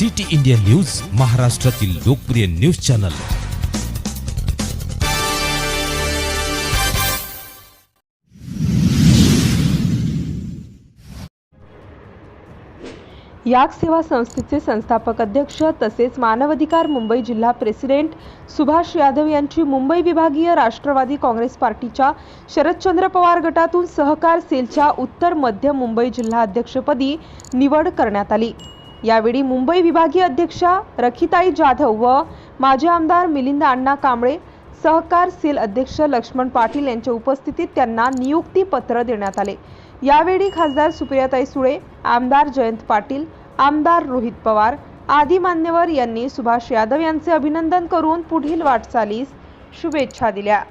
City India news महाराष्ट्रातील लोकप्रिय news channel. याक सेवा संस्थेचे संस्थापक अध्यक्ष तसेच मानवाधिकार मुंबई जिल्हा प्रेसिडेंट सुभाष यादव यांची मुंबई विभागीय राष्ट्रवादी काँग्रेस पार्टीच्या शरदचंद्र पवार गटातून सहकार सेलच्या उत्तर मध्य मुंबई जिल्हा अध्यक्षपदी निवड करण्यात आली. यावेळी मुंबई विभागीय अध्यक्षा रखिताई जाधव व माजी आमदार मिलिंद अण्णा कांबळे सहकार सेल अध्यक्ष लक्ष्मण पाटील यांच्या उपस्थितीत त्यांना नियुक्ती पत्र देण्यात आले. यावेळी खासदार सुप्रियाताई सुळे आमदार जयंत पाटील आमदार रोहित पवार आदी मान्यवर यांनी सुभाष यादव यांचे अभिनंदन करून पुढील वाटचालीस शुभेच्छा दिल्या.